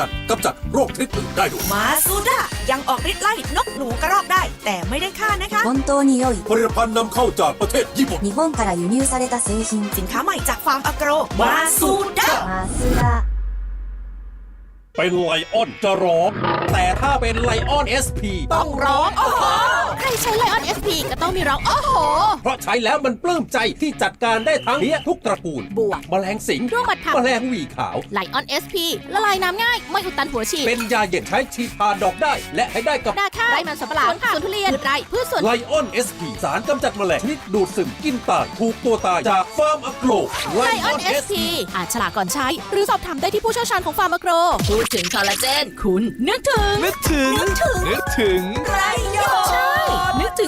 กันกำจัดโรคชนิดอื่นได้ด้วย มาซูด้ายังออกฤทธิ์ไล่นกหนูกระรอกได้ แต่ไม่ได้ฆ่านะคะ 本当に良い ผลิตภัณฑ์นำเข้าจากประเทศญี่ปุ่น 日本から輸入された製品 สินค้าใหม่จากฟาร์มอโกรมาซูด้า マスダ เป็นไลออนจะร้อง แต่ถ้าเป็นไลออน SP ต้องร้องโอ้โห ใครใช้ไลออน SP ก็ต้องมีร้องโอ้โห เพราะใช้แล้วมันปลื้มใจที่จัดการได้ทั้งเพี้ยทุกตระกูลบวกแมลงสิงเครื่องบัดผัก แมลงหวีขาว ไลออน SP ละลายน้ำง่าย ไม่อุดตันหัวฉีดเป็นยาเย็นใช้ฉีดผ่านดอกได้ และให้ได้กับ นาข้าวไร่มันสำปะหลังสวนทุเรียนพืชไร่พืชสวน ไลออน SP สารกำจัดแมลงชนิดดูดซึมกินตายถูกตัวตายจากฟาร์มอโกรไลออน SP อ่านฉลากก่อนใช้ หรือสอบถามได้ที่ผู้เชี่ยวชาญของฟาร์มโกรพูดถึงคอลลาเจน คุณนึกถึงนึกถึงนึกถึงไรโยใช่นึกถึ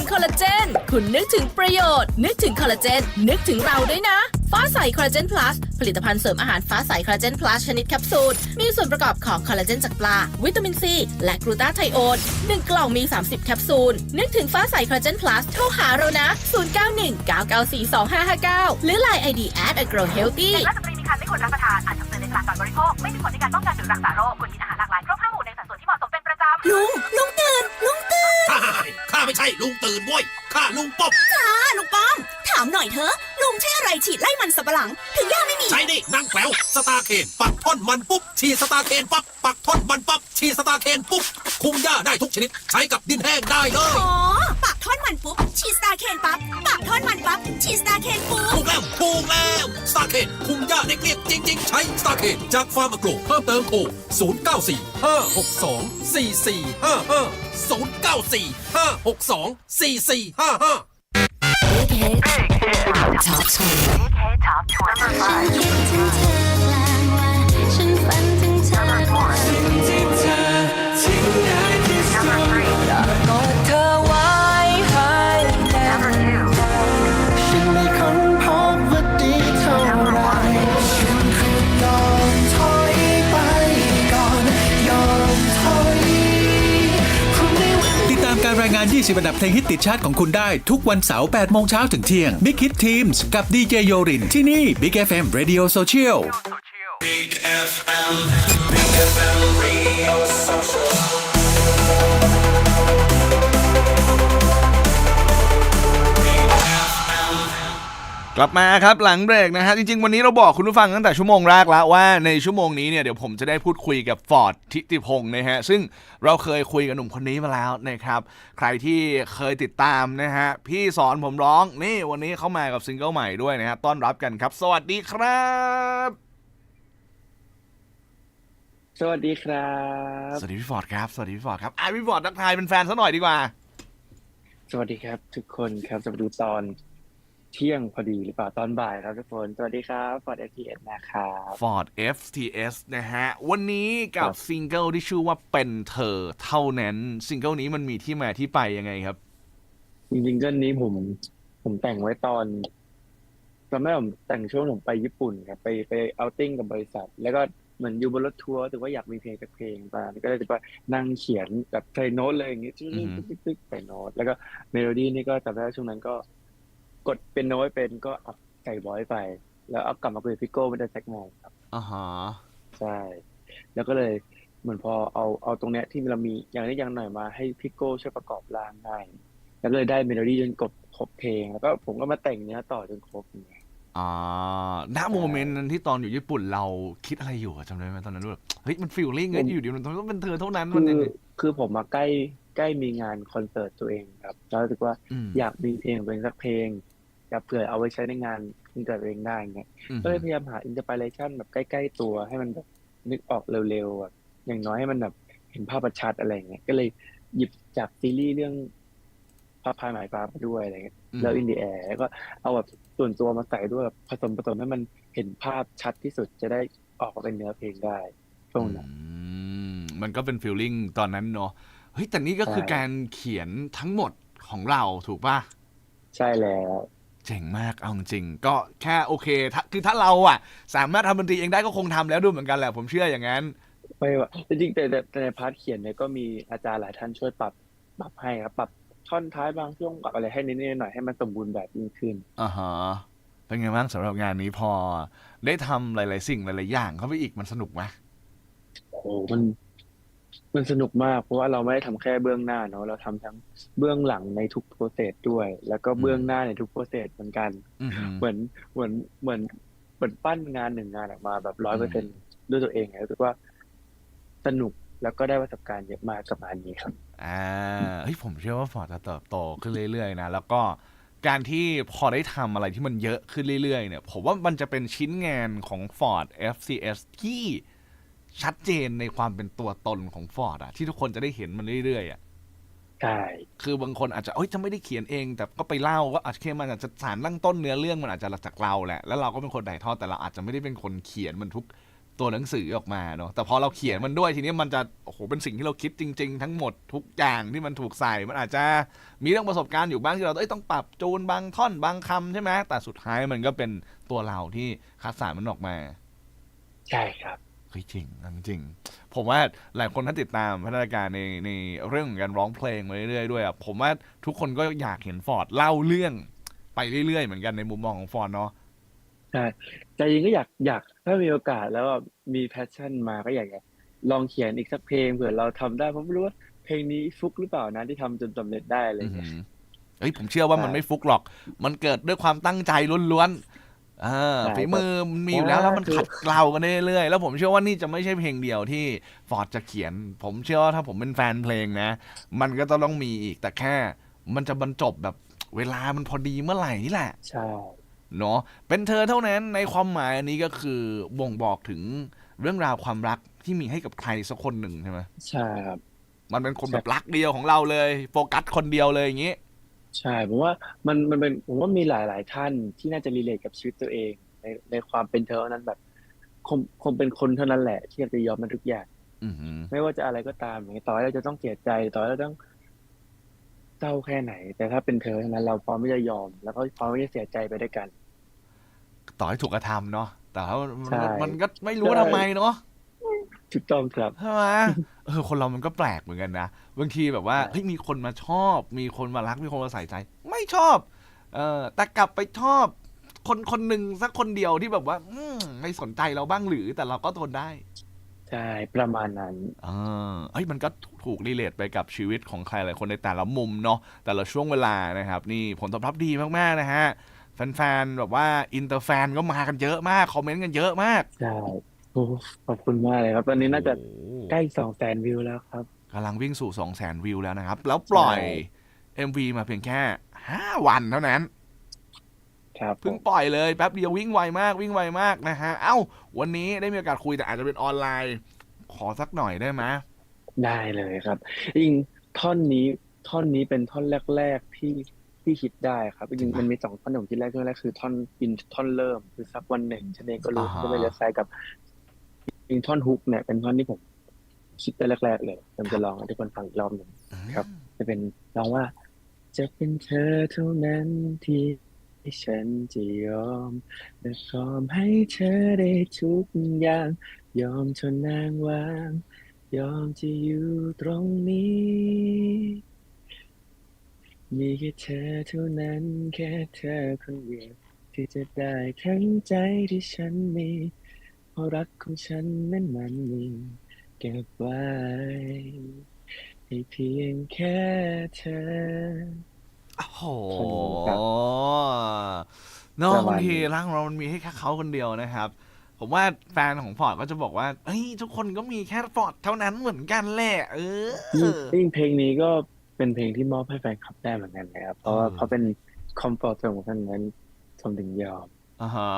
งคอลลาเจน คุณนึกถึงประโยชน์ นึกถึงคอลลาเจน นึกถึงเราด้วยนะ ฟ้าใสคอลลาเจนพลัสผลิตภัณฑ์เสริมอาหารฟ้าใสคอลลาเจนพลัสชนิดแคปซูล มีส่วนประกอบของคอลลาเจนจากปลา วิตามินซี และกลูตาไทโอน1กล่องมี 30 แคปซูล นึกถึงฟ้าใสคอลลาเจนพลัสโทรหาเรานะ 0919942559 หรือ Line ID at agrohealthy เด็กและสตรีมีครรภ์ไม่ควรรับประทาน อาจทำเตือนในฉลากก่อนบริโภค ไม่มีผลในการป้องกันหรือรักษาโรคควรกินอาหารหลากหลายครบห้าหมู่ในสัดส่วนที่เหมาะสมเป็นประจำลุงลุงตื่น ช่ลุงตื่นเว้ยข้าลุงป๊อบอ่าลุงป้อม ถามหน่อยเถอะลุงใช้อะไรฉีดไล่มันสับปะหลัง ถึงย่าไม่มี ใช้นี่นั่งแปลวสตาร์เคนปักท่อนมันปุ๊บฉีดสตาร์เคนปั๊บปักท่อนมันปั๊บฉีดสตาร์เคนปุ๊บคุมหญ้าได้ทุกชนิด ใช้กับดินแห้งได้เลยอ๋อปากท่อนมันปุ๊บฉีดสตาร์เคนปั๊บปากท่อนมันปั๊บฉีดสตาร์เคนปุ๊บ ถูกแล้วถูกแล้วสตาร์เคนคุมหญ้าได้เกลี้ยงจริง ๆ ใช้สตาร์เคนจากฟาร์มอโกรเพิ่มเติมโทร094 562 4455 094 562 4455 Top 20 Top 25คิ ดถึงเธอกลางวันฉันฝันถึงเธอ ติดตามการายงาน 20 อันดับเพลงฮิตติดชาร์ตของคุณได้ทุกวันเสาร์ 8 โมงเช้าถึงเที่ยง Big Hit Teams กับดีเจโยริน ที่นี่ Big FM Radio Social Big FM Big FM Radio Social กลับมาครับหลังเบรกนะฮะ จริงๆ วันนี้เราบอกคุณผู้ฟังตั้งแต่ชั่วโมงแรกแล้วว่าในชั่วโมงนี้เนี่ยเดี๋ยวผมจะได้พูดคุยกับฟอร์ดทิติพงศ์นะฮะ ซึ่งเราเคยคุยกับหนุ่มคนนี้มาแล้วนะครับ ใครที่เคยติดตามนะฮะ พี่สอนผมร้องนี่วันนี้เขามากับซิงเกิลใหม่ด้วยนะฮะต้อนรับกันครับ สวัสดีครับ สวัสดีครับ สวัสดีพี่ฟอร์ดครับสวัสดีพี่ฟอร์ดครับอะพี่ฟอร์ดทักทายเป็นแฟนซะหน่อยดีกว่า สวัสดีครับ ทุกคนครับจะมาดูตอน เที่ยงพอดีหรือเปล่าตอนบ่ายครับทุกคนสวัสดีครับฟอร์ดเอทีเอสนะครับ Ford FTS นะฮะ วันนี้กับครับ ซิงเกิลที่ชื่อว่าเป็นเธอเท่านั้น ซิงเกิลนี้มันมีที่มาที่ไปยังไงครับ จริงๆก็นี้ผม ผมแต่งไว้ตอนตอนแรกผมแต่งช่วงผมไปญี่ปุ่นครับไปไปเอาติ้งกับบริษัท แล้วก็เหมือนอยู่บนรถทัวร์แต่ว่าอยากมีเพลงสักเพลงมาก็เลยจะไปนั่งเขียนแบบใส่โน้ตเลยอย่างงี้ตึ๊อือฮึกตึ๊กตึ๊กใส่โน้ตแล้วก็เมโลดี้นี่ก็จำได้ว่าช่วงนั้นก็ กดเป็นโน้ตเป็นก็เอาใส่บอยไป แล้วเอากลับมาคุยกับพี่โก้ไม่ได้แซกโมงครับอ่าฮะใช่ แล้วก็เลยเหมือนพอเอาเอาตรงเนี้ยที่เรามีอย่างนี้อย่างหน่อยมาให้พี่โก้ช่วยประกอบร่างได้แล้วก็เลยได้เมโลดี้จนกบครบเพลง แล้วก็ผมก็มาแต่งเนื้อต่อจนครบอย่างเงี้ยอ่าณโมเมนต์นั้นที่ตอนอยู่ญี่ปุ่นเราคิดอะไรอยู่อะจำได้ไหมตอนนั้นแบบเฮ้ยมันฟีลลิ่งเอ้ยอยู่ดีมันต้องเป็นเธอเท่านั้นคืมันอยังไงคือผมมาใกล้ใกล้มีงานคอนเสิร์ตตัวเองครับแล้วรู้สึกว่าอืมอยากมีเพลงของตัวเองสักเพลง อยากเผื่อเอาไว้ใช้ในงานคอนเสิร์ตตัวเองได้เงี้ยอืมก็เลยพยายามหาอินสปิเรชันแบบใกล้ ๆ ตัวให้มันแบบนึกออกเร็วๆแบบอย่างน้อยให้มันแบบเห็นภาพชัดอะไรเงี้ยก็เลยหยิบจากซีรีส์เรื่องพาพายหมายฟ้ามาด้วยอะไรเงี้ยอืมแล้วอินดีแอร์แล้วก็เอาแบบส่วนตัวมาใส่ด้วยแบบผสมผสมให้มันเห็นภาพชัดที่สุดจะได้ออกมาเป็นเนื้อเพลงได้ช่วงนั้นอืมมันก็เป็นฟีลลิ่งตอนนั้นเนาะเฮ้ยแต่นี่ก็คือใช่การเขียนทั้งหมดของเราถูกป่ะ ใช่แล้ว เจ๋งมากเอาจริงๆก็แค่โอเคถ้าคือถ้าเราอะสามารถทำดนตรีเองได้ก็คงทำแล้วด้วยเหมือนกันแหละผมเชื่ออย่างนั้นไม่ว่าจริงๆแต่แต่แต่ในพาร์ทเขียนเนี่ยก็มีอาจารย์หลายท่านช่วยปรับปรับให้ครับปรับท่อนท้ายบางช่วงปรับอะไรให้นิดๆหน่อยๆให้มันสมบูรณ์แบบยิ่งขึ้นอ่าฮะเป็นไงบ้างสำหรับงานนี้พอ ได้ทำหลาย ๆ สิ่งหลาย ๆ อย่างเข้าไปอีกมันสนุกไหมมัน มันสนุกมากเพราะว่าเราไม่ได้ทำแค่เบื้องหน้าเนาะเราทำทั้งเบื้องหลังในทุกโปรเซสด้วย แล้วก็เบื้องหน้าในทุกโปรเซสเหมือนกัน อือหือเหมือนเหมือนเหมือนเหมือนปั้นงานหนึ่งงานออกมาแบบร้อยเปอร์เซ็นด้วยตัวเองรู้สึกว่าสนุกแล้วก็ได้ประสบการณ์เยอะมากกับงานนี้ครับ อ่าเฮ้ยผมเชื่อว่าฟอร์ดจะเติบโตขึ้นเรื่อยๆนะแล้วก็การที่พอได้ทำอะไรที่มันเยอะขึ้นเรื่อยๆเนี่ย ผมว่ามันจะเป็นชิ้นงานของ Ford FCS ที่ ชัดเจนในความเป็นตัวตนของ Ford อะที่ทุกคนจะได้เห็นมันเรื่อยๆอะใช่ คือบางคนอาจจะเอ้ยจะไม่ได้เขียนเอง แต่ก็ไปเล่าว่าอาจจะมันอาจจะสารตั้งต้นเนื้อเรื่องมันอาจจะมาจากเราแหละแล้วเราก็เป็นคนถ่ายทอดแต่เราอาจจะไม่ได้เป็นคนเขียนมันทุกตัวหนังสือออกมาเนาะแต่พอเราเขียนมันด้วยทีนี้มันจะโอ้โหเป็นสิ่งที่เราคิดจริง ๆ ทั้งหมดทุกอย่างที่มันถูกใส่ มันอาจจะมีเรื่องประสบการณ์อยู่บ้างที่เราเอ้ยต้องปรับจูนบางท่อนบางคำใช่ไหมแต่สุดท้ายมันก็เป็นตัวเราที่คัดสรรมันออกมา ใช่ครับ เฮ้ยจริงอันจริง ผมว่าหลายคนถ้าติดตามพัฒนาการในในเรื่องของการร้องเพลงมาเรื่อยๆด้วยอะผมว่าทุกคนก็อยากเห็นฟอร์ดเล่าเรื่องไปเรื่อยๆเหมือนกันในมุมมองของฟอร์ดเนาะใช่ใจจริงก็อยากอยากถ้ามีโอกาสแล้วแบบมีแพชชั่นมาก็อยากจะลองเขียนอีกสักเพลงเผื่อเราทำได้เพราะไม่รู้ว่าเพลงนี้ฟุกหรือเปล่านะที่ทำจนสำเร็จได้อะไรอย่างเงี้ยเฮ้ยผมเชื่อว่ามันใช่ไม่ฟุกหรอก มันเกิดด้วยความตั้งใจล้วนๆเออใช่ฝีมือมันมีอยู่แล้วแล้วมันถูกขัดเกลากันได้เรื่อยๆแล้วผมเชื่อว่านี่จะไม่ใช่เพลงเดียวที่ฟอร์ดจะเขียน ผมเชื่อว่าถ้าผมเป็นแฟนเพลงนะ มันก็จะต้องมีอีกแต่แค่ มันจะบรรจบแบบเวลามันพอดีเมื่อไหร่นี่แหละ ใช่ เนาะเป็นเธอเท่านั้นในความหมายอันนี้ก็คือบ่งบอกถึงเรื่องราวความรักที่มีให้กับใครสักคนหนึ่งใช่ไหมใช่ครับ มันเป็นคนแบบรักเดียวของเราเลย โฟกัสคนเดียวเลยอย่างนี้ ใช่ผมว่ามันมันเป็นผมว่ามีหลาย ๆ ท่านที่น่าจะรีเลทกับชีวิตตัวเอง ในในความเป็นเธอนั้นแบบคงคงเป็นคนเท่านั้นแหละ ที่จะยอมมันทุกอย่างอือหือ ไม่ว่าจะอะไรก็ตามอย่างเงี้ยต่อให้เราจะต้องเสียใจต่อให้เราต้องเศร้าแค่ไหน แต่ถ้าเป็นเธอเท่านั้นเราพร้อมที่จะยอม แล้วก็พร้อมที่จะเสียใจไปด้วยกัน ต่อให้ถูกกระทำเนาะแต่ว่ามันใช่มันก็ไม่รู้ว่าใช่ทำไมเนาะ ถูกต้องครับ ใช่ไหมเออคนเรามันก็แปลกเหมือนกันนะบางทีแบบว่าใช่ เฮ้ยมีคนมาชอบ มีคนมารักมีคนมาใส่ใจ ไม่ชอบ เออแต่กลับไปชอบ คนคนหนึ่งสักคนเดียวที่แบบว่า อืมไม่สนใจเราบ้างหรือแต่เราก็ทนได้ ใช่ประมาณนั้นเออเฮ้ยมันก็ถูกรีเลทไปกับชีวิตของใครหลายคนในแต่ละมุมเนาะแต่ละช่วงเวลานะครับ นี่ผลตอบรับดีมาก ๆ นะฮะ แฟน ๆ แบบว่า อินเตอร์แฟนก็มากันเยอะมาก คอมเมนต์กันเยอะมาก ใช่ โอ้ ขอบคุณมากเลยครับ ตอนนี้น่าจะโอ้โหใกล้สองแสนวิวแล้วครับ กำลังวิ่งสู่ 2 0 0 0 0 0 วิวแล้วนะครับ แล้วปล่อย MV มาเพียงแค่ 5 วันเท่านั้น ครับผเพิ่งม ปล่อยเลยแป๊บเดียววิ่งไวมากวิ่งไวมากนะฮะ เอ้า วันนี้ได้มีโอกาสคุยแต่อาจจะเป็นออนไลน์ ขอสักหน่อยได้ไหมได้เลยครับจริงท่อนนี้ท่อนนี้เป็นท่อนแรก ๆ ที่ที่คิดได้ครับจริงๆมันมีสองท่อนผมคิดแรกท่อนแรกคือท่อนอินท่อนเริ่มคือสักวันหนึ่งฉันเองก็รู้อ่าฮะก็ไปเลือกไซกับ จริงท่อนฮุกเนี่ยเป็นท่อนที่ผมคิดแต่แรกๆเลยผมจะลองให้ทุกคนฟังอีกรอบหนึ่งครับ จะเป็นร้องว่า จะเป็นเธอเท่านั้นที่ฉันจะยอมและยอมให้เธอได้ทุกอย่าง ยอมทนนางวาง ยอมจะอยู่ตรงนี้ มีแค่เธอเท่านั้นแค่เธอคนเดียวที่จะได้ทั้งใจที่ฉันมี เพราะรักของฉันนั้นมันมีเก็บไว้ ให้เพียงแค่เธอ โอ้โหครับเนาะประมาณบางทีนี้ร่างเรามันมีให้แค่เขาคนเดียวนะครับ ผมว่าแฟนของฟอร์ดก็จะบอกว่าเฮ้ยทุกคนก็มีแค่ฟอร์ดเท่านั้นเหมือนกันแหละเออ ยิ่งเพลงนี้ก็เป็นเพลงที่มอบให้แฟนคลับได้เหมือนกันนะครับ เพราะว่าเออเขาเป็นคอมฟอร์ตของท่านนั้นผมถึงยอม อ่าฮะ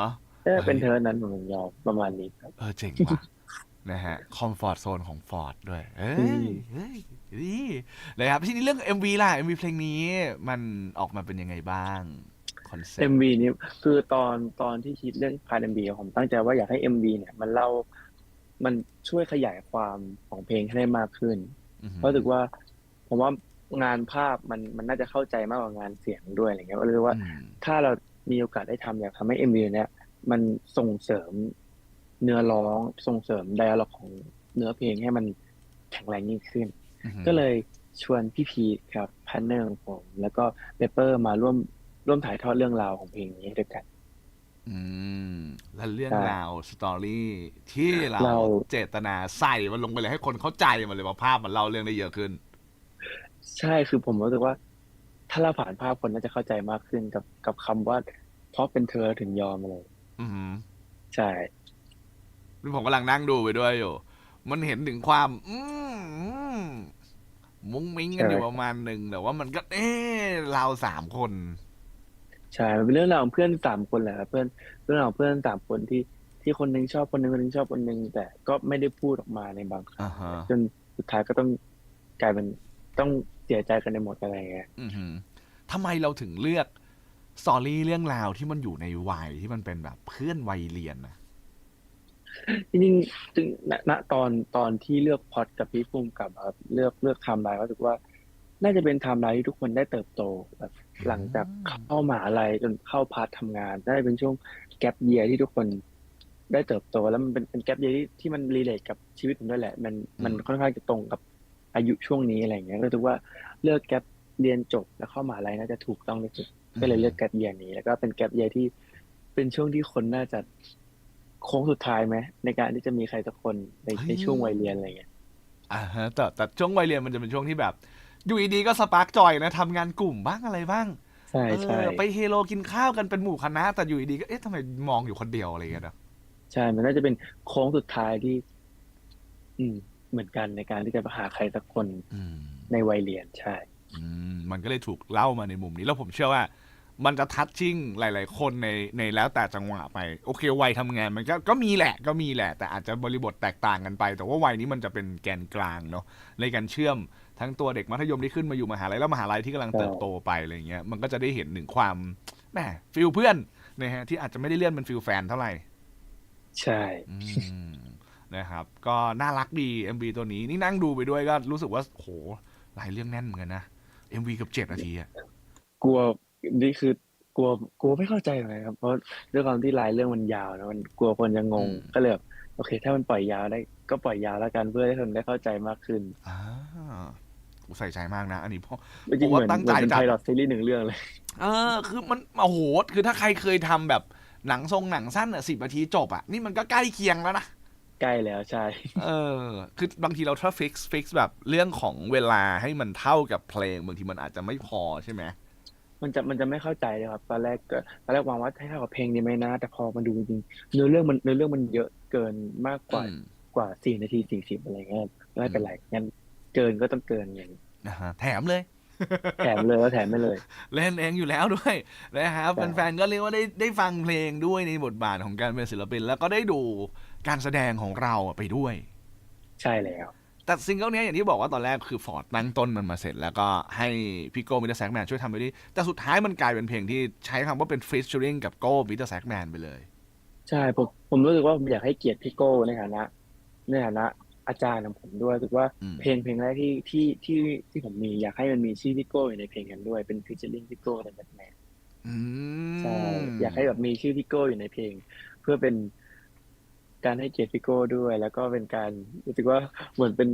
ถ้าเป็นเธอนั้นผมถึงยอมประมาณนี้ครับ เออเจ๋งว่ะ นะฮะ คอมฟอร์ z โซนของฟอร์ดด้วย เอ้อืยมเฮ้ยดีนะครับ ทีนี้เรื่อง MV ล่ะ MV เพลงนี้มันออกมาเป็นยังไงบ้างคอนเซ็ปเอ็มต์วีนี้คือตอนตอนที่คิดเรื่องพาร์ทเอ็มบีผมตั้งใจว่าอยากให้เอ็มวีเนี่ย มันเล่ามันช่วยขยายความของเพลงให้ได้มากขึ้น เพราะรู้สึกว่า ผมว่างานภาพมันมันน่าจะเข้าใจมากกว่างานเสียงด้วยอะไรเงี้ยก็เลยว่า ถ้าเรามีโอกาสได้ทำอยากทำให้เอ็มวีเนี่ย มันส่งเสริมเนื้อร้องส่งเสริมไดอะล็อกของเนื้อเพลงให้มันแข็งแรงยิ่งขึ้น ก็เลยชวนพี่พีทครับพันเนอร์ของผม แล้วก็เปเปอร์มาร่วมร่วมถ่ายทอดเรื่องราวของเพลงนี้ด้วยกัน อืม และเรื่องใช่ราวสตอรี่ที่เราเราเจตนาใส่มันลงไปเลยให้คนเข้าใจมันเลยว่าภาพมันเล่าเรื่องได้เยอะขึ้น ใช่คือผมรู้สึกว่า ถ้าเราผ่านภาพคนน่าจะเข้าใจมากขึ้นกับกับคำว่า เพราะเป็นเธอถึงยอมอะไร อือหือใช่นี่ผมกำลังนั่งดูไปด้วยอยู่ มันเห็นถึงความอืมมุ้งมิ้งกันอยู่ประมาณหนึ่งแต่ว่ามันก็ เอ๊ะเราสามคน ใช่มันเป็นเรื่องราวของเพื่อนสามคนแหละครับเพื่อนเรื่องราวของเพื่อนสามคนที่ที่คนหนึงชอบคนหนึงคนหนึงชอบคนหนึงแต่ก็ไม่ได้พูดออกมาในบางครั้งอ่าฮะ จนสุดท้ายก็ต้องกลายเป็นต้องเสียใจกันในหมดอะไรเงี้ย อือหือทำไมเราถึงเลือก สตอรี่เรื่องราวที่มันอยู่ในวัยที่มันเป็นแบบเพื่อนวัยเรียนนะจริงๆจึงณณตอนตอนที่เลือกพล็อดกับพี่ปุ้มกับครับเลือกเลือกไทม์ไลน์ก็รู้สึกว่า น่าจะเป็นไทม์ไลน์ที่ทุกคนได้เติบโตแบบหลังจากเข้ามหาลัยจนเข้าพาร์ททำงานน่าจะเป็นช่วงแก p เยียที่ทุกคนได้เติบโต แล้วมันเป็นเป็นแก p เยียที่ที่มันรีเลทกับชีวิตผมด้วยแหละ มันมันค่อนข้างจะตรงกับอายุช่วงนี้อะไรอย่างเงี้ยก็รู้สึกว่าเลือกแก p เรียนจบแล้วเข้ามหาลัยน่าจะถูกต้องที่สุด ก็เลยเลือกแก p เยียนี้ แล้วก็เป็นแก p เยียที่เป็นช่วงที่คนน่าจะโค้งสุดท้ายไหมในการที่จะมีใครสักคนในในช่วงวัยเรียนอะไรเงี้ยอ่าฮะแต่แต่ช่วงวัยเรียนมันจะเป็นช่วงที่แบบ อยู่ดีๆก็สปาร์กจอยนะทำงานกลุ่มบ้างอะไรบ้างใช่ใช่เออไปเฮโลกินข้าวกันเป็นหมู่คณะ แต่อยู่ดีๆก็เอ๊ะทำไมมองอยู่คนเดียวอะไรอย่างเงี้ยนะใช่มันน่าจะเป็นโค้งสุดท้ายที่ อืม เหมือนกันในการที่จะหาใครสักคนอืมในวัยเรียนใช่ อืมมันก็เลยถูกเล่ามาในมุมนี้แล้วผมเชื่อว่า มันจะทัชชิ่งหลาย ๆ คนในในแล้วแต่จังหวะไป โอเควัยทำงานมันก็ก็มีแหละก็มีแหละ แต่อาจจะบริบทแตกต่างกันไป แต่ว่าวัยนี้มันจะเป็นแกนกลางเนาะในการเชื่อมทั้งตัวเด็กมัธยมที่ขึ้นมาอยู่มหาลัยแล้วมหาลัยที่กำลังเติบโตไปอะไรเงี้ยมันก็จะได้เห็นถึงความแหมฟิลเพื่อนนะฮะที่อาจจะไม่ได้เลื่อนเป็นฟิลแฟนเท่าไหร่ ใช่อืมนะครับก็น่ารักดี MV ตัวนี้นี่นั่งดูไปด้วยก็รู้สึกว่าโหหลายเรื่องแน่นเหมือนกันนะ MV เกับเจ็ดนาทีอะกลัว นี่คือกลัวกลัวไม่เข้าใจเหมือนกันครับ เพราะด้วยความที่รายเรื่องมันยาวนะมันกลัวคนจะงงก็เลยแบบโอเค ถ้ามันปล่อยยาวได้ก็ปล่อยยาวแล้วกันเพื่อให้คนได้เข้าใจมากขึ้นอ่ากูใส่ใจมากนะ อันนี้เพราะจริงๆผมเหว่ามือนตั้งเหใจมือนเป็นจัไพด ลอตซีรีส์หนึ่งเรื่องเลย เออคือมันโอ้โหคือถ้าใครเคยทำแบบหนังทรงหนังสั้นอะสิบนาทีจบอะ นี่มันก็ใกล้เคียงแล้วนะ ใกล้แล้วใช่ เออ คือบางทีเราถ้าฟิกซ์ฟิกซ์แบบเรื่องของเวลาให้มันเท่ากับเพลง บางทีมันอาจจะไม่พอใช่ไหม มันจะมันจะไม่เข้าใจเลยครับ ตอนแรกก็ตอนแรกวางว่าให้เท่ากับเพลงนี้ไหมนะ แต่พอมาดูจริงๆเนื้อเรื่องมันเนื้อเรื่องมันเยอะเกินมากกว่าอืม กว่าสี่นาทีสี่สิบอะไรเงี้ยไม่เป็นไรงั้นเกินก็ต้องเกินอย่างนี้นะฮะแถมเลย แถมเลยแล้วแถมไม่เลย เล่นเองอยู่แล้วด้วยนะครับใช่ แฟนๆก็เรียกว่าได้ได้ฟังเพลงด้วยในบทบาทของการเป็นศิลปิน แล้วก็ได้ดูการแสดงของเราไปด้วย ใช่แล้ว แต่ซิงเกิลเนี้ยอย่างที่บอกว่าตอนแรกคือฟอร์ดตั้งต้นมันมาเสร็จ แล้วก็ให้พี่โก้มิสเตอร์แซกแมนช่วยทำไปดิแต่สุดท้ายมันกลายเป็นเพลงที่ใช้คำว่าเป็นฟีเจอริงกับโก้มิสเตอร์แซกแมนไปเลย ใช่ผมผมรู้สึกว่าผมอยากให้เกียรติพี่โก้ในฐานะในฐานะอาจารย์ของผมด้วยรู้สึกว่าอืมเพลงเพลงแรกที่ที่ที่ที่ผมมีอยากให้มันมีชื่อพี่โก้อยู่ในเพลงนั้นด้วยเป็นฟีเจอริ่งพี่โก้ในแบทแมนอืมใช่อยากให้แบบมีชื่อพี่โก้อยู่ในเพลง เพื่อเป็น การให้เกียรติพี่โก้ด้วย แล้วก็เป็นการรู้สึกว่าเหมือนเป็น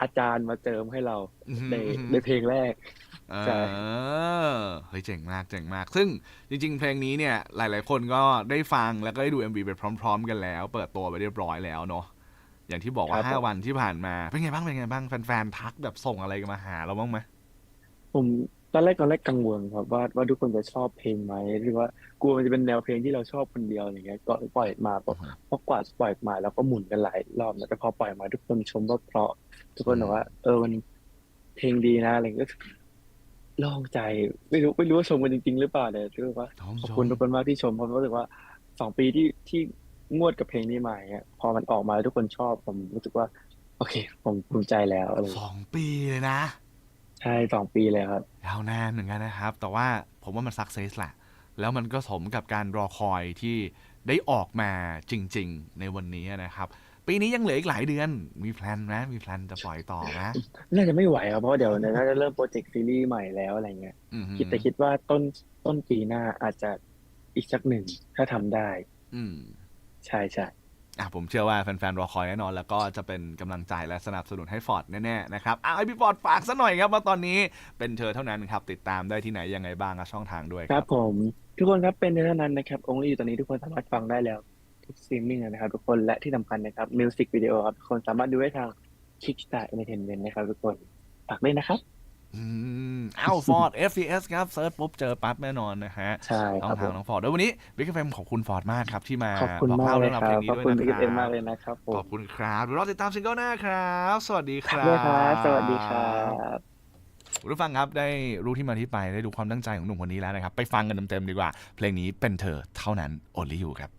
อาจารย์มาเจิมให้เราอืมในอืมในเพลงแรกใช่เออเฮ้ยเจ๋งมากเจ๋งมาก ซึ่งจริง ๆ เพลงนี้เนี่ย หลาย ๆ คนก็ได้ฟังแล้วก็ได้ดู MV ไปพร้อม ๆ กันแล้ว เปิดตัวไปเรียบร้อยแล้วเนาะอย่างที่บอกว่าครับผม5วันที่ผ่านมา เป็นไงบ้างเป็นไงบ้างแฟนๆทักแบบส่งอะไรกันมาหาเราบ้างไหมผม ตอนแรกตอนแรกกังวลครับว่าว่าทุกคนจะชอบเพลงไหมหรือว่ากลัวมันจะเป็นแนวเพลงที่เราชอบคนเดียวอะไรเงี้ยก็ปล่อยมาพอพอกว่าปล่อยมาแล้วก็หมุนกันหลายรอบนะแต่พอปล่อยมาทุกคนชมว่าเพราะ ทุกคนบอกว่า เออมันเพลงดีนะอะไรเงี้ยก็โลองใจไม่รู้ไม่รู้ว่าชมกันจริง ๆ หรือเปล่าแต่รู้สึกว่าชมขอบชคุณมทุกคนมากที่ชมเพราะรู้สึกว่าสองปีที่ที่งวดกับเพลงนี้มาอย่างเงี้ยพอมันออกมาแล้วทุกคนชอบผมรู้สึกว่า โอเค ผมภูมิใจแล้วอะไรสองปีเลยนะ ใช่สองปีเลยครับ ยาวนานเหมือนกันนะครับ แต่ว่าผมว่ามันสักเซสแหละ แล้วมันก็สมกับการรอคอยที่ได้ออกมาจริง ๆ ในวันนี้นะครับ ปีนี้ยังเหลืออีกหลายเดือน มีแพลนนะมีแพลนจะปล่อยต่อนะน่าจะไม่ไหวครับเพราะว่าเดี๋ยวเนี่ยน่าจะเริ่มโปรเจกต์ซีรีส์ใหม่แล้วอะไรเงี้ยอือหือคิดแต่คิดว่าต้นต้นปีหน้าอาจจะอีกสักหนึ่งถ้าทำได้ อืม ใช่ใช่ อะผมเชื่อว่าแฟนๆรอคอยแน่นอน แล้วก็จะเป็นกำลังใจและสนับสนุนให้ฟอร์ดแน่ๆนะครับอะให้พี่ฟอร์ดฝากซะหน่อยครับว่าตอนนี้เป็นเธอเท่านั้นครับติดตามได้ที่ไหนยังไงบ้างอะช่องทางด้วยครัรับผมทุกคนครับเป็นเท่านั้นนะครับ only อยู่ตอนนี้ทุกคนสามารถฟังได้แล้วทุกสตรีมมิ่งนะครับทุกคนและที่สำคัญนะครับมิวสิกวิดีโอครับทุกคนสามารถดูได้ทาง Kickstar Entertainment นะครับทุกคนฝากด้วยนะครับ อืมอ้าวฟอร์ด FPS ครับเซิร์ชปุ๊บเจอปั๊บแน่นอนนะฮะใช่คต้อรับงผทางมน้องฟอร์ดด้วยวันนี้บิ๊กเฟมขอบคุณฟอร์ดมากครับ ที่มาขอบคุณบอกมากเล่าเลเรื่ยองคราวรัเพลบงนี้ขอบด้วยคุณนะบิ๊กคเอ็มรัมากบเลยนะครับผมขอบคุณครับเดี๋ยวรอติดตามซิงเกิลหน้าครับ สวัสดีคครัรับบด้วยครับสวัสดีครับคุณผู้ฟังครับได้รู้ที่มาที่ไปได้ดูความตั้งใจของหนุ่มคนนี้แล้วนะครับ ไปฟังกันเต็มๆดีกว่า เพลงนี้เป็นเธอเท่านั้น only you ครับ